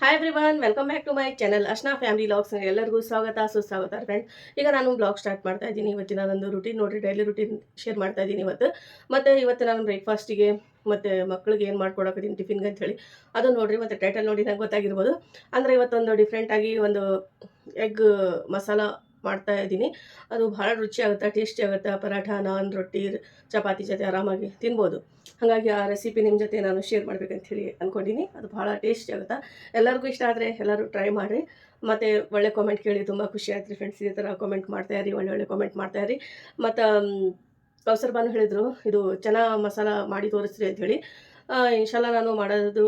Hi everyone welcome back to my channel Ashna family vlogs ಎಲ್ಲರಿಗೂ ಸ್ವಾಗತ, ಸುಸ್ವಾಗತ friend ಈಗ ನಾನು ಬ್ಲಾಗ್ ಸ್ಟಾರ್ಟ್ ಮಾಡ್ತಾ ಇದ್ದೀನಿ. ಇವತ್ತಿನ ಒಂದು ರುಟೀನ್ ನೋಡಿರಿ ಡೈಲಿ ರುಟೀನ್ ಶೇರ್ ಮಾಡ್ತಾ ಇದ್ದೀನಿ ಇವತ್ತು. ಮತ್ತು ಇವತ್ತು ನಾನು ಬ್ರೇಕ್ಫಾಸ್ಟಿಗೆ ಮತ್ತು ಮಕ್ಕಳಿಗೆ ಏನು ಮಾಡ್ಕೊಡೋಕಿದ್ದೀನಿ ಟಿಫಿನ್ಗೆ ಅಂತ ಹೇಳಿ ಅದು ನೋಡಿರಿ, ಮತ್ತು ಟೈಟಲ್ ನೋಡಿ ನಂಗೆ ಗೊತ್ತಾಗಿರ್ಬೋದು. ಅಂದರೆ ಇವತ್ತೊಂದು ಡಿಫ್ರೆಂಟಾಗಿ ಒಂದು ಎಗ್ ಮಸಾಲ ಮಾಡ್ತಾ ಇದ್ದೀನಿ. ಅದು ಭಾಳ ರುಚಿ ಆಗುತ್ತೆ, ಟೇಸ್ಟಿ ಆಗುತ್ತೆ. ಪರಾಠ, ನಾನ್, ರೊಟ್ಟಿ, ಚಪಾತಿ ಜೊತೆ ಆರಾಮಾಗಿ ತಿನ್ಬೋದು. ಹಾಗಾಗಿ ಆ ರೆಸಿಪಿ ನಿಮ್ಮ ಜೊತೆ ನಾನು ಶೇರ್ ಮಾಡ್ಬೇಕಂತ ಹೇಳಿ ಅಂದ್ಕೊಂಡಿನಿ ಅದು ಭಾಳ ಟೇಸ್ಟಿ ಆಗುತ್ತೆ. ಎಲ್ಲರಿಗೂ ಇಷ್ಟ ಆದರೆ ಎಲ್ಲರೂ ಟ್ರೈ ಮಾಡಿರಿ. ಮತ್ತು ಒಳ್ಳೆ ಕಾಮೆಂಟ್ ಕೇಳಿ ತುಂಬ ಖುಷಿ ಆಯ್ತು ರೀ ಫ್ರೆಂಡ್ಸ್ ಇದೇ ಥರ ಕಾಮೆಂಟ್ ಮಾಡ್ತಾಯಿರಿ ಒಳ್ಳೆ ಒಳ್ಳೆ ಕಾಮೆಂಟ್ ಮಾಡ್ತಾಯಿರಿ ಮತ್ತು ಕೌಸರ್ ಬಾನು ಹೇಳಿದರು, ಇದು ಚೆನ್ನಾಗಿ ಮಸಾಲ ಮಾಡಿ ತೋರಿಸ್ರಿ ಅಂಥೇಳಿ ಇನ್ಶಾಲ್ಲ ನಾನು ಮಾಡೋದು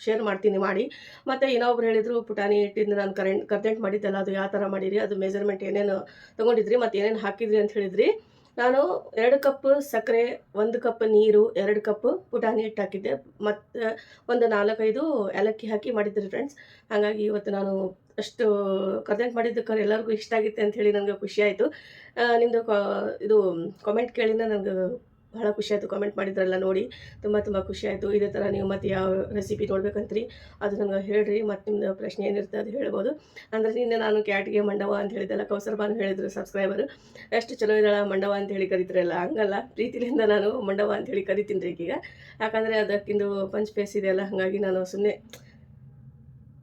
ಶೇರ್ ಮಾಡ್ತೀನಿ ಮಾಡಿ. ಮತ್ತು ಇನ್ನೊಬ್ರು ಹೇಳಿದರು, ಪುಟಾಣಿ ಹಿಟ್ಟಿಂದ ನಾನು ಕರೆಂಟ್ ಕರ್ಜೆಂಟ್ ಮಾಡಿದ್ದೆಲ್ಲ, ಅದು ಯಾವ ಥರ ಮಾಡಿರಿ, ಅದು ಮೆಜರ್ಮೆಂಟ್ ಏನೇನು ತೊಗೊಂಡಿದ್ರಿ, ಮತ್ತು ಏನೇನು ಹಾಕಿದ್ರಿ ಅಂತ ಹೇಳಿದ್ರಿ. ನಾನು ಎರಡು ಕಪ್ ಸಕ್ಕರೆ, ಒಂದು ಕಪ್ ನೀರು, ಎರಡು ಕಪ್ ಪುಟಾಣಿ ಹಿಟ್ಟು ಹಾಕಿದ್ದೆ. ಮತ್ತು, ಒಂದು ನಾಲ್ಕೈದು ಏಲಕ್ಕಿ ಹಾಕಿ ಮಾಡಿದ್ರಿ ಫ್ರೆಂಡ್ಸ್ ಹಾಗಾಗಿ ಇವತ್ತು ನಾನು ಅಷ್ಟು ಕರ್ಜೆಂಟ್ ಮಾಡಿದ್ದಕ್ಕೆ ಎಲ್ಲರಿಗೂ ಇಷ್ಟ ಆಗಿತ್ತೆ ಅಂತ ಹೇಳಿ ನನಗೆ ಖುಷಿ ಆಯಿತು. ನಿಮ್ಮದು ಇದು ಕಾಮೆಂಟ್ ಕೇಳಿನ ನನಗೆ ಭಾಳ ಖುಷಿ ಆಯಿತು ಕಾಮೆಂಟ್ ಮಾಡಿದ್ರಲ್ಲ ನೋಡಿ. ತುಂಬ ತುಂಬ ಖುಷಿ ಆಯಿತು. ಇದೇ ಥರ ನೀವು ಮತ್ತು ಯಾವ ರೆಸಿಪಿ ನೋಡ್ಬೇಕಂತ್ರಿ, ಅದು ನನಗೆ ಹೇಳ್ರಿ. ಮತ್ತು ನಿಮ್ಮದು ಪ್ರಶ್ನೆ ಏನಿರುತ್ತೆ ಅದು ಹೇಳ್ಬೋದು. ಅಂದರೆ ನಿನ್ನೆ ನಾನು ಕ್ಯಾಟ್ಗೆ ಮಂಡವ ಅಂತ ಹೇಳಿದ್ದೆಲ್ಲ, ಕೌಸರ್ ಬಾನು ಹೇಳಿದ್ರು ಸಬ್ಸ್ಕ್ರೈಬರು ಎಷ್ಟು ಚಲೋ ಇದ್ದಾಳ ಮಂಡವ ಅಂತ ಹೇಳಿ ಕರಿತಿರಲ್ಲ, ಹಂಗಲ್ಲ. ಪ್ರೀತಿಲಿಂದ ನಾನು ಮಂಡವ ಅಂತ ಹೇಳಿ ಕರಿತೀನಿ ರೀ ಈಗ. ಯಾಕಂದರೆ ಅದಕ್ಕಿಂದು ಪಂಚ್ ಫೇಸ್ ಇದೆಯಲ್ಲ ಹಾಗಾಗಿ ನಾನು ಸುಮ್ಮನೆ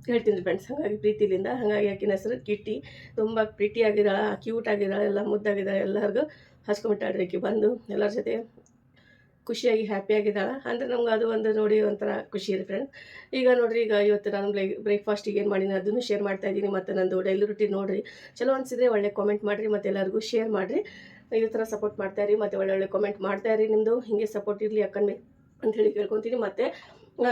ಹೇಳ್ತೀನಿ ಫ್ರೆಂಡ್ಸ್ ಹಾಗಾಗಿ ಪ್ರೀತಿಲಿಂದ ಹಾಗಾಗಿ ಆಕಿನ ಹೆಸರು ಕಿಟ್ಟಿ. ತುಂಬ ಪ್ರೀತಿಯಾಗಿದ್ದಾಳೆ ಕ್ಯೂಟ್ ಆಗಿದ್ದಾಳೆ, ಎಲ್ಲ ಮುದ್ದಾಗಿದ್ದಾಳೆ, ಎಲ್ಲರಿಗೂ ಹಚ್ಕೊಂಬಿಟ್ಟಾಳ್ರಿ ಆಕಿ, ಬಂದು ಎಲ್ಲರ ಜೊತೆ ಖುಷಿಯಾಗಿ ಹ್ಯಾಪಿಯಾಗಿದ್ದಾಳೆ ಅಂದರೆ ನಮ್ಗೆ ಅದು ಒಂದು ನೋಡಿ ಒಂಥರ ಖುಷಿ ರೀ ಫ್ರೆಂಡ್ ಈಗ ನೋಡಿರಿ, ಈಗ ಇವತ್ತು ನಾನು ಬ್ರೇಕ್ ಬ್ರೇಕ್ಫಾಸ್ಟಿಗೆ ಏನು ಮಾಡೀನಿ, ಅದನ್ನು ಶೇರ್ ಮಾಡ್ತಾ ಇದ್ದೀನಿ. ಮತ್ತು ನಂದು ಡೈಲಿ ರುಟೀನ್ ನೋಡಿರಿ. ಚಲೋ ಅನಿಸಿದ್ರೆ ಒಳ್ಳೆ ಕಾಮೆಂಟ್ ಮಾಡಿರಿ, ಮತ್ತು ಎಲ್ಲರಿಗೂ ಶೇರ್ ಮಾಡಿರಿ. ಇದೇ ಥರ ಸಪೋರ್ಟ್ ಮಾಡ್ತಾಯಿರಿ ಮತ್ತು ಒಳ್ಳೊಳ್ಳೆ ಒಳ್ಳೆ ಕಾಮೆಂಟ್ ಮಾಡ್ತಾಯಿರಿ ನಿಮ್ಮದು ಹೀಗೆ ಸಪೋರ್ಟ್ ಇರಲಿ ಅಂತ ಹೇಳಿ ಕೇಳ್ಕೊತೀನಿ. ಮತ್ತು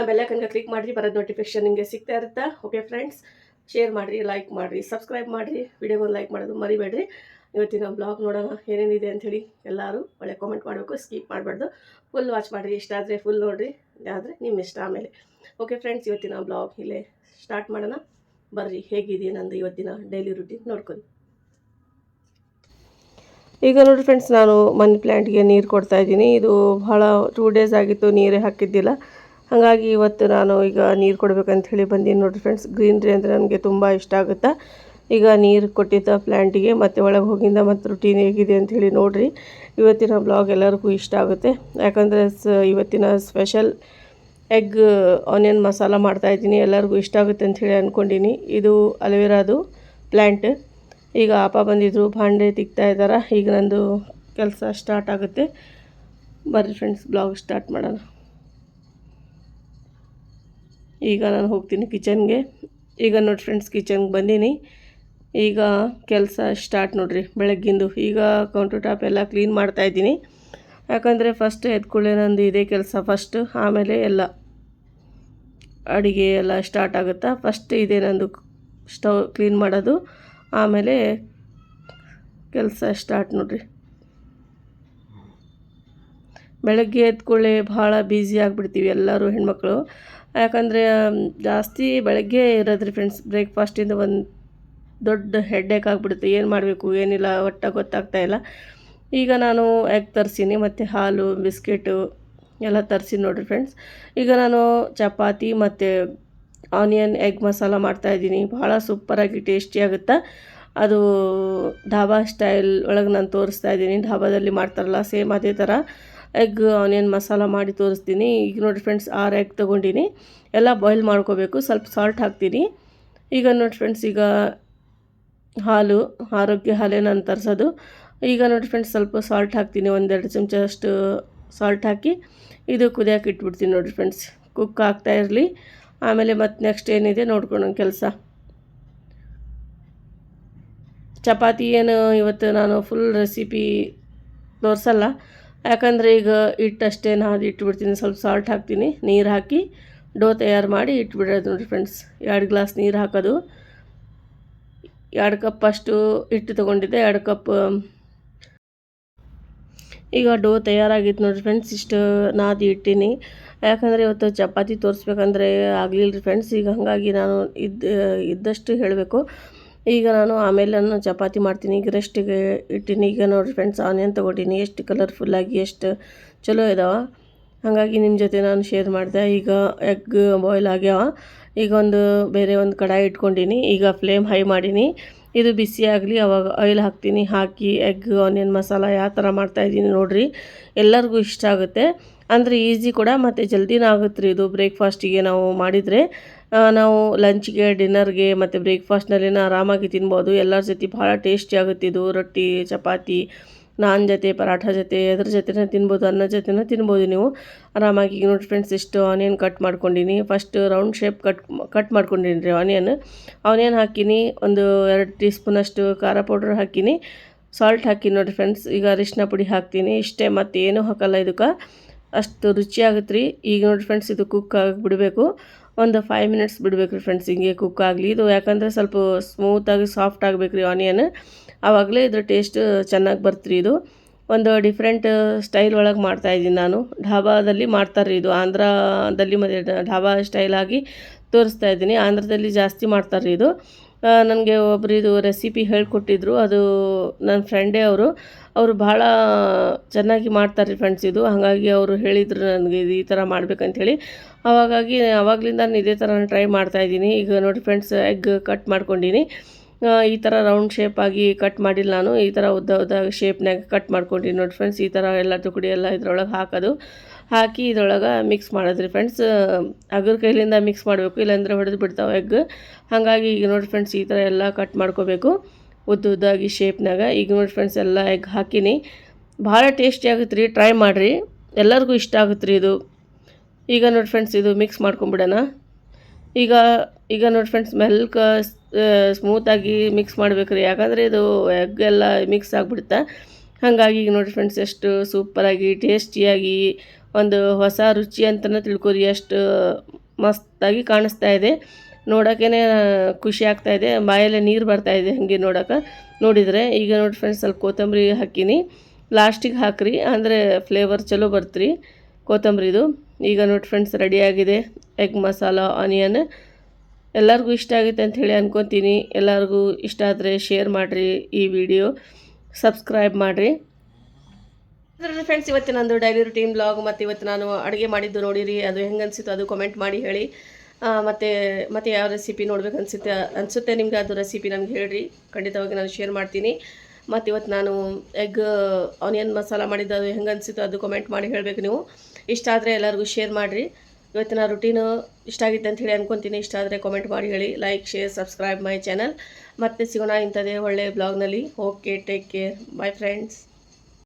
ಬೆಲ್ಲಕ್ಕನ್ಗೆ ಕ್ಲಿಕ್ ಮಾಡಿರಿ, ಬರೋದು ನೋಟಿಫಿಕೇಶನ್ ನಿಮಗೆ ಸಿಗ್ತಾ ಇರುತ್ತಾ? ಓಕೆ ಫ್ರೆಂಡ್ಸ್ ಶೇರ್ ಮಾಡಿರಿ ಲೈಕ್ ಮಾಡಿರಿ ಸಬ್ಸ್ಕ್ರೈಬ್ ಮಾಡಿರಿ. ವಿಡಿಯೋಗೊಂದು ಲೈಕ್ ಮಾಡೋದು ಮರಿಬೇಡ್ರಿ. ಇವತ್ತಿನ ಬ್ಲಾಗ್ ನೋಡೋಣ, ಏನೇನಿದೆ ಅಂಥೇಳಿ ಎಲ್ಲರೂ ಒಳ್ಳೆ ಕಾಮೆಂಟ್ ಮಾಡಬೇಕು ಸ್ಕಿಪ್ ಮಾಡಬಾರ್ದು. ಫುಲ್ ವಾಚ್ ಮಾಡಿರಿ, ಇಷ್ಟ ಆದರೆ ಫುಲ್ ನೋಡಿರಿ ಆದರೆ ನಿಮ್ಮ ಇಷ್ಟ ಆಮೇಲೆ. ಓಕೆ ಫ್ರೆಂಡ್ಸ್ ಇವತ್ತಿನ ಬ್ಲಾಗ್ ಇಲ್ಲೇ ಸ್ಟಾರ್ಟ್ ಮಾಡೋಣ. ಬರ್ರಿ, ಹೇಗಿದೆ ನಂದು ಇವತ್ತಿನ ಡೈಲಿ ರುಟೀನ್ ನೋಡ್ಕೊಳ್ಳಿ. ಈಗ ನೋಡಿ ಫ್ರೆಂಡ್ಸ್ ನಾನು ಮನಿ ಪ್ಲ್ಯಾಂಟ್ಗೆ ನೀರು ಕೊಡ್ತಾ ಇದ್ದೀನಿ. ಇದು ಭಾಳ ಟೂ ಡೇಸ್ ಆಗಿತ್ತು ನೀರೇ ಹಾಕಿದ್ದಿಲ್ಲ. ಹಾಗಾಗಿ ಇವತ್ತು ನಾನು ಈಗ ನೀರು ಕೊಡಬೇಕಂತ ಹೇಳಿ ಬಂದೀನಿ ನೋಡಿರಿ ಫ್ರೆಂಡ್ಸ್ ಗ್ರೀನ್ರಿ ಅಂದರೆ ನನಗೆ ತುಂಬ ಇಷ್ಟ ಆಗುತ್ತೆ. ಈಗ ನೀರು ಕೊಟ್ಟಿದ್ದ ಪ್ಲ್ಯಾಂಟಿಗೆ ಮತ್ತು ಒಳಗೆ ಹೋಗಿಂದ ಮತ್ತು ರುಟೀನ್ ಹೇಗಿದೆ ಅಂತ ಹೇಳಿ ನೋಡಿರಿ. ಇವತ್ತಿನ ಬ್ಲಾಗ್ ಎಲ್ಲರಿಗೂ ಇಷ್ಟ ಆಗುತ್ತೆ. ಯಾಕಂದರೆ ಸ ಇವತ್ತಿನ ಸ್ಪೆಷಲ್ ಎಗ್ ಆನಿಯನ್ ಮಸಾಲ ಮಾಡ್ತಾಯಿದ್ದೀನಿ ಎಲ್ಲರಿಗೂ ಇಷ್ಟ ಆಗುತ್ತೆ ಅಂತ ಹೇಳಿ ಅಂದ್ಕೊಂಡಿನಿ ಇದು ಅಲೋವೆರಾದು ಪ್ಲ್ಯಾಂಟ್ ಈಗ ಅಪ್ಪ ಬಂದಿದ್ರು, ಭಾಂಡೆ ತಿಕ್ತಾ ಇದ್ದಾರೆ. ಈಗ ನಂದು ಕೆಲಸ ಸ್ಟಾರ್ಟ್ ಆಗುತ್ತೆ. ಬರ್ರಿ ಫ್ರೆಂಡ್ಸ್ ಬ್ಲಾಗ್ ಸ್ಟಾರ್ಟ್ ಮಾಡೋಣ. ಈಗ ನಾನು ಹೋಗ್ತೀನಿ ಕಿಚನ್ಗೆ. ಈಗ ನೋಡಿ ಫ್ರೆಂಡ್ಸ್ ಕಿಚನ್ಗೆ ಬಂದೀನಿ. ಈಗ ಕೆಲಸ ಸ್ಟಾರ್ಟ್ ನೋಡಿರಿ, ಬೆಳಗ್ಗಿಂದು. ಈಗ ಕೌಂಟರ್ ಟಾಪ್ ಎಲ್ಲ ಕ್ಲೀನ್ ಮಾಡ್ತಾಯಿದ್ದೀನಿ ಯಾಕಂದರೆ ಫಸ್ಟ್ ಎದ್ಕೊಳ್ಳೆ ನಂದು ಇದೇ ಕೆಲಸ ಫಸ್ಟ್ ಆಮೇಲೆ ಎಲ್ಲ ಅಡುಗೆ ಎಲ್ಲ ಸ್ಟಾರ್ಟ್ ಆಗುತ್ತಾ? ಫಸ್ಟ್ ಇದೇ ನಂದು ಸ್ಟವ್ ಕ್ಲೀನ್ ಮಾಡೋದು. ಆಮೇಲೆ ಕೆಲಸ ಸ್ಟಾರ್ಟ್ ನೋಡಿರಿ. ಬೆಳಗ್ಗೆ ಎದ್ಕೊಳ್ಳೆ ಭಾಳ ಬ್ಯುಸಿ ಆಗಿಬಿಡ್ತೀವಿ ಎಲ್ಲರೂ ಹೆಣ್ಮಕ್ಳು. ಯಾಕಂದರೆ ಜಾಸ್ತಿ ಬೆಳಗ್ಗೆ ಇರೋದ್ರಿ ಫ್ರೆಂಡ್ಸ್ ಬ್ರೇಕ್ಫಾಸ್ಟಿಂದ ಒಂದು ದೊಡ್ಡ ಹೆಡ್ಡೇಕ್ ಆಗಿಬಿಡುತ್ತೆ. ಏನು ಮಾಡಬೇಕು? ಏನಿಲ್ಲ, ಒಟ್ಟ ಗೊತ್ತಾಗ್ತಾ ಇಲ್ಲ. ಈಗ ನಾನು ಎಗ್ ತರಿಸೀನಿ, ಮತ್ತು ಹಾಲು ಬಿಸ್ಕೆಟು ಎಲ್ಲ ತರಿಸಿ ನೋಡಿರಿ ಫ್ರೆಂಡ್ಸ್ ಈಗ ನಾನು ಚಪಾತಿ ಮತ್ತು ಆನಿಯನ್ ಎಗ್ ಮಸಾಲ ಮಾಡ್ತಾಯಿದ್ದೀನಿ ಭಾಳ ಸೂಪರಾಗಿ ಟೇಸ್ಟಿ ಆಗುತ್ತೆ? ಅದು ಢಾಬಾ ಸ್ಟೈಲ್ ಒಳಗೆ ನಾನು ತೋರಿಸ್ತಾ ಇದ್ದೀನಿ. ಢಾಬಾದಲ್ಲಿ ಮಾಡ್ತಾರಲ್ಲ ಸೇಮ್ ಅದೇ ಥರ ಎಗ್, ಆನಿಯನ್ ಮಸಾಲ ಮಾಡಿ ತೋರಿಸ್ತೀನಿ. ಈಗ ನೋಡಿ ಫ್ರೆಂಡ್ಸ್, ಆರು ಎಗ್ ತೊಗೊಂಡಿನಿ. ಎಲ್ಲ ಬಾಯ್ಲ್ ಮಾಡ್ಕೋಬೇಕು. ಸ್ವಲ್ಪ ಸಾಲ್ಟ್ ಹಾಕ್ತೀನಿ. ಈಗ ನೋಡಿ ಫ್ರೆಂಡ್ಸ್, ಈಗ ಹಾಲು, ಆರೋಗ್ಯ ಹಾಲೇ ನಾನು ತರಿಸೋದು. ಈಗ ನೋಡಿ ಫ್ರೆಂಡ್ಸ್, ಸ್ವಲ್ಪ ಸಾಲ್ಟ್ ಹಾಕ್ತೀನಿ. ಒಂದೆರಡು ಚಮಚ ಅಷ್ಟು ಸಾಲ್ಟ್ ಹಾಕಿ ಇದು ಕುದಿಯೋಕೆ ಇಟ್ಬಿಡ್ತೀನಿ ನೋಡಿ ಫ್ರೆಂಡ್ಸ್. ಕುಕ್ ಆಗ್ತಾ ಇರಲಿ. ಆಮೇಲೆ ಮತ್ತೆ ನೆಕ್ಸ್ಟ್ ಏನಿದೆ ನೋಡ್ಕೊಂಡು ಕೆಲಸ. ಚಪಾತಿ ಏನು ಇವತ್ತು ನಾನು ಫುಲ್ ರೆಸಿಪಿ ತೋರಿಸಲ್ಲ. ಯಾಕಂದರೆ ಈಗ ಹಿಟ್ಟಷ್ಟೇ ನಾದಿ ಇಟ್ಬಿಡ್ತೀನಿ, ಸ್ವಲ್ಪ ಸಾಲ್ಟ್ ಹಾಕ್ತೀನಿ, ನೀರು ಹಾಕಿ ಡೋ ತಯಾರು ಮಾಡಿ ಇಟ್ಬಿಡೋದು ನೋಡಿರಿ ಫ್ರೆಂಡ್ಸ್ ಎರಡು ಗ್ಲಾಸ್ ನೀರು ಹಾಕೋದು. ಎರಡು ಕಪ್ ಅಷ್ಟು ಹಿಟ್ಟು ತೊಗೊಂಡಿದ್ದೆ, ಎರಡು ಕಪ್ ಈಗ ಡೋ ತಯಾರಾಗಿತ್ತು ನೋಡಿರಿ ಫ್ರೆಂಡ್ಸ್ ಇಷ್ಟು ನಾದಿ ಇಟ್ಟೀನಿ. ಯಾಕಂದರೆ ಇವತ್ತು ಚಪಾತಿ ತೋರಿಸ್ಬೇಕಂದ್ರೆ ಆಗಲಿಲ್ಲ ರೀ ಫ್ರೆಂಡ್ಸ್ ಈಗ ಹಾಗಾಗಿ ನಾನು ಇದ್ದ ಇದ್ದಷ್ಟು ಹೇಳಬೇಕು. ಈಗ ನಾನು ಆಮೇಲೆ ನಾನು ಚಪಾತಿ ಮಾಡ್ತೀನಿ, ಈಗ ರೆಸ್ಟಿಗೆ ಇಟ್ಟೀನಿ. ಈಗ ನೋಡಿ ಫ್ರೆಂಡ್ಸ್ ಆನಿಯನ್ ತೊಗೊಂಡೀನಿ. ಎಷ್ಟು ಕಲರ್ಫುಲ್ಲಾಗಿ ಎಷ್ಟು ಚಲೋ ಇದಾವ. ಹಾಗಾಗಿ ನಿಮ್ಮ ಜೊತೆ ನಾನು ಶೇರ್ ಮಾಡಿದೆ. ಈಗ ಎಗ್ ಬಾಯ್ಲ್ ಆಗ್ಯಾವ. ಈಗ ಒಂದು ಬೇರೆ ಒಂದು ಕಡಾಯಿ ಇಟ್ಕೊಂಡೀನಿ. ಈಗ ಫ್ಲೇಮ್ ಹೈ ಮಾಡೀನಿ. ಇದು ಬಿಸಿ ಆಗಲಿ, ಅವಾಗ ಆಯಿಲ್ ಹಾಕ್ತೀನಿ. ಹಾಕಿ ಎಗ್ ಆನಿಯನ್ ಮಸಾಲ ಯಾವ ಥರ ಮಾಡ್ತಾಯಿದ್ದೀನಿ ನೋಡಿರಿ. ಎಲ್ಲರಿಗೂ ಇಷ್ಟ ಆಗುತ್ತೆ. ಅಂದರೆ ಈಸಿ ಕೂಡ, ಮತ್ತು ಜಲ್ದಿನೂ ಆಗುತ್ತೆ ರೀ ಇದು. ಬ್ರೇಕ್ಫಾಸ್ಟಿಗೆ ನಾವು ಮಾಡಿದರೆ ನಾವು ಲಂಚ್ಗೆ, ಡಿನ್ನರ್ಗೆ ಮತ್ತು ಬ್ರೇಕ್ಫಾಸ್ಟ್ನಲ್ಲಿನ ಆರಾಮಾಗಿ ತಿನ್ಬೋದು. ಎಲ್ಲರ ಜೊತೆ ಭಾಳ ಟೇಸ್ಟಿ ಆಗುತ್ತೆ ಇದು. ರೊಟ್ಟಿ, ಚಪಾತಿ, ನಾನ್ ಜೊತೆ, ಪರಾಠ ಜೊತೆ ಅದ್ರ ಜೊತೆನೇ ತಿನ್ಬೋದು, ಅನ್ನ ಜೊತೆನೇ ತಿನ್ಬೋದು ನೀವು. ಆರಾಮಾಗಿ ಈಗ ನೋಡಿ ಫ್ರೆಂಡ್ಸ್ ಇಷ್ಟು onion cut ಮಾಡ್ಕೊಂಡಿನಿ. First round shape cut cut ಮಾಡ್ಕೊಂಡಿನಿ ರೀ ಆನಿಯನ್ ಆನಿಯನ್ ಹಾಕೀನಿ, ಒಂದು ಎರಡು ಟೀ ಸ್ಪೂನಷ್ಟು ಖಾರ ಪೌಡ್ರ್ ಹಾಕೀನಿ. ಸಾಲ್ಟ್ ಹಾಕಿ ನೋಡಿರಿ ಫ್ರೆಂಡ್ಸ್ ಈಗ ಅರಿಶಿನ ಪುಡಿ ಹಾಕ್ತೀನಿ. ಇಷ್ಟೇ ಮತ್ತು ಏನೂ ಹಾಕಲ್ಲ ಇದಕ್ಕೆ. ಅಷ್ಟು ರುಚಿಯಾಗುತ್ತೆ ರೀ. ಈಗ ನೋಡಿ ಫ್ರೆಂಡ್ಸ್ ಇದು ಕುಕ್ ಆಗಿ ಬಿಡಬೇಕು ಒಂದು ಫೈವ್ ಮಿನಿಟ್ಸ್ ಬಿಡಬೇಕು ರೀ ಫ್ರೆಂಡ್ಸ್ ಹಿಂಗೆ ಕುಕ್ ಆಗಲಿ. ಇದು ಯಾಕಂದರೆ ಸ್ವಲ್ಪ ಸ್ಮೂತಾಗಿ ಸಾಫ್ಟ್ ಆಗಬೇಕು ರೀ ಆನಿಯನ್ ಆವಾಗಲೇ ಇದ್ರ ಟೇಸ್ಟ್ ಚೆನ್ನಾಗಿ ಬರ್ತ್ರಿ ಇದು. ಒಂದು ಡಿಫ್ರೆಂಟ್ ಸ್ಟೈಲ್ ಒಳಗೆ ಮಾಡ್ತಾಯಿದ್ದೀನಿ ನಾನು. ಢಾಬಾದಲ್ಲಿ ಮಾಡ್ತಾರೆ ಇದು. ಆಂಧ್ರದಲ್ಲಿ ಮತ್ತು ಢಾಬಾ ಸ್ಟೈಲಾಗಿ ತೋರಿಸ್ತಾ ಇದ್ದೀನಿ. ಆಂಧ್ರದಲ್ಲಿ ಜಾಸ್ತಿ ಮಾಡ್ತಾರೆ ಇದು. ನನಗೆ ಒಬ್ಬರು ಇದು ರೆಸಿಪಿ ಹೇಳಿಕೊಟ್ಟಿದ್ರು. ಅದು ನನ್ನ ಫ್ರೆಂಡೇ ಅವರು. ಅವರು ಭಾಳ ಚೆನ್ನಾಗಿ ಮಾಡ್ತಾರೆ ಫ್ರೆಂಡ್ಸ್ ಇದು. ಹಾಗಾಗಿ ಅವರು ಹೇಳಿದರು ನನಗೆ ಇದು ಈ ಥರ ಮಾಡ್ಬೇಕಂತೇಳಿ. ಅವಾಗಾಗಿ ಅವಾಗಲಿಂದ ನಾನು ಇದೇ ಥರ ಟ್ರೈ ಮಾಡ್ತಾಯಿದ್ದೀನಿ ಈಗ ನೋಡಿ ಫ್ರೆಂಡ್ಸ್ ಎಗ್ ಕಟ್ ಮಾಡ್ಕೊಂಡೀನಿ. ಈ ಥರ ರೌಂಡ್ ಶೇಪಾಗಿ ಕಟ್ ಮಾಡಿಲ್ಲ ನಾನು. ಈ ಥರ ಉದ್ದ ಉದ್ದ ಶೇಪ್ನಾಗ ಕಟ್ ಮಾಡ್ಕೊಂಡಿನಿ ನೋಡಿ ಫ್ರೆಂಡ್ಸ್ ಈ ಥರ ಎಲ್ಲ ತುಕಡಿ ಎಲ್ಲ ಇದ್ರೊಳಗೆ ಹಾಕೋದು. ಹಾಕಿ ಇದ್ರೊಳಗೆ ಮಿಕ್ಸ್ ಮಾಡೋದ್ರಿ ಫ್ರೆಂಡ್ಸ್ ಅಗರ್ ಕೈಲಿಂದ ಮಿಕ್ಸ್ ಮಾಡಬೇಕು, ಇಲ್ಲಾಂದರೆ ಹೊಡೆದು ಬಿಡ್ತಾವೆ ಎಗ್ ಹಾಗಾಗಿ ಈಗ ನೋಡಿ ಫ್ರೆಂಡ್ಸ್ ಈ ಥರ ಎಲ್ಲ ಕಟ್ ಮಾಡ್ಕೋಬೇಕು. ಉದ್ದ ಉದ್ದಾಗಿ ಶೇಪ್ನಾಗ ಈಗ ನೋಡಿ ಫ್ರೆಂಡ್ಸ್ ಎಲ್ಲ ಎಗ್ ಹಾಕಿನಿ. ಭಾಳ ಟೇಸ್ಟಿ ಆಗುತ್ತೆ ರೀ ಟ್ರೈ ಮಾಡಿರಿ. ಎಲ್ಲರಿಗೂ ಇಷ್ಟ ಆಗುತ್ತೆ ರೀ ಇದು. ಈಗ ನೋಡಿ ಫ್ರೆಂಡ್ಸ್ ಇದು ಮಿಕ್ಸ್ ಮಾಡ್ಕೊಂಬಿಡೋಣ. ಈಗ ಈಗ ನೋಡಿ ಫ್ರೆಂಡ್ಸ್ ಮೆಲ್ಕ ಸ್ಮೂತಾಗಿ ಮಿಕ್ಸ್ ಮಾಡ್ಬೇಕ್ರಿ. ಯಾಕಂದರೆ ಇದು ಎಗ್ ಎಲ್ಲ ಮಿಕ್ಸ್ ಆಗಿಬಿಡುತ್ತೆ? ಹಾಗಾಗಿ ಈಗ ನೋಡಿ ಫ್ರೆಂಡ್ಸ್ ಎಷ್ಟು ಸೂಪರಾಗಿ ಟೇಸ್ಟಿಯಾಗಿ ಒಂದು ಹೊಸ ರುಚಿ ಅಂತಲೇ ತಿಳ್ಕೊರಿ. ಎಷ್ಟು ಮಸ್ತಾಗಿ ಕಾಣಿಸ್ತಾ ಇದೆ. ನೋಡೋಕ್ಕೇ ಖುಷಿ ಆಗ್ತಾ ಇದೆ. ಬಾಯಲ್ಲೇ ನೀರು ಬರ್ತಾ ಇದೆ ಹಾಗೆ ನೋಡೋಕೆ ನೋಡಿದರೆ ಈಗ ನೋಡಿ ಫ್ರೆಂಡ್ಸ್ ಸ್ವಲ್ಪ ಕೊತ್ತಂಬರಿ ಹಾಕಿನಿ. ಲಾಸ್ಟಿಗೆ ಹಾಕ್ರಿ. ಅಂದರೆ ಫ್ಲೇವರ್ ಚಲೋ ಬರ್ತ್ರಿ. ಕೊತ್ತಂಬರಿದು ಈಗ ನೋಡಿ ಫ್ರೆಂಡ್ಸ್ ರೆಡಿಯಾಗಿದೆ ಎಗ್ ಮಸಾಲ ಆನಿಯನ್ ಎಲ್ಲರಿಗೂ ಇಷ್ಟ ಆಗುತ್ತೆ ಅಂತ ಹೇಳಿ ಅನ್ಕೊತೀನಿ. ಎಲ್ಲರಿಗೂ ಇಷ್ಟ ಆದರೆ ಶೇರ್ ಮಾಡಿರಿ ಈ ವಿಡಿಯೋ ಸಬ್ಸ್ಕ್ರೈಬ್ ಮಾಡಿರಿ. ಅದರಲ್ಲಿ ಫ್ರೆಂಡ್ಸ್ ಇವತ್ತು ನಂದು ಡೈಲಿ ರುಟೀನ್ ಬ್ಲಾಗ್ ಮತ್ತು ಇವತ್ತು ನಾನು ಅಡುಗೆ ಮಾಡಿದ್ದು ನೋಡಿರಿ. ಅದು ಹೆಂಗೆ ಅದು ಕಮೆಂಟ್ ಮಾಡಿ ಹೇಳಿ. ಮತ್ತೆ ಮತ್ತೆ ಯಾವ ರೆಸಿಪಿ ನೋಡ್ಬೇಕು ಅನಿಸುತ್ತೆ ಅನಿಸುತ್ತೆ ನಿಮ್ಗೆ ಅದು ರೆಸಿಪಿ ನಮ್ಗೆ ಹೇಳಿರಿ. ಖಂಡಿತವಾಗಿ ನಾನು ಶೇರ್ ಮಾಡ್ತೀನಿ. ಮತ್ತು ಇವತ್ತು ನಾನು ಎಗ್ ಆನಿಯನ್ ಮಸಾಲ ಮಾಡಿದ್ದು ಅದು ಹೆಂಗೆ ಅನಿಸಿತು ಅದು ಕಮೆಂಟ್ ಮಾಡಿ ಹೇಳಬೇಕು ನೀವು. ಇಷ್ಟ ಆದರೆ ಎಲ್ಲರಿಗೂ ಶೇರ್ ಮಾಡಿರಿ. ಇವತ್ತಿನ ರುಟೀನು ಇಷ್ಟ ಆಗಿತ್ತು ಅಂತ ಹೇಳಿ ಅಂದ್ಕೊತೀನಿ ಇಷ್ಟ ಆದರೆ ಕಾಮೆಂಟ್ ಮಾಡಿ ಹೇಳಿ. Like share subscribe my channel ಮತ್ತೆ ಸಿಗೋಣ ಇಂಥದ್ದೇ ಒಳ್ಳೆಯ ಬ್ಲಾಗ್ನಲ್ಲಿ okay take care bye friends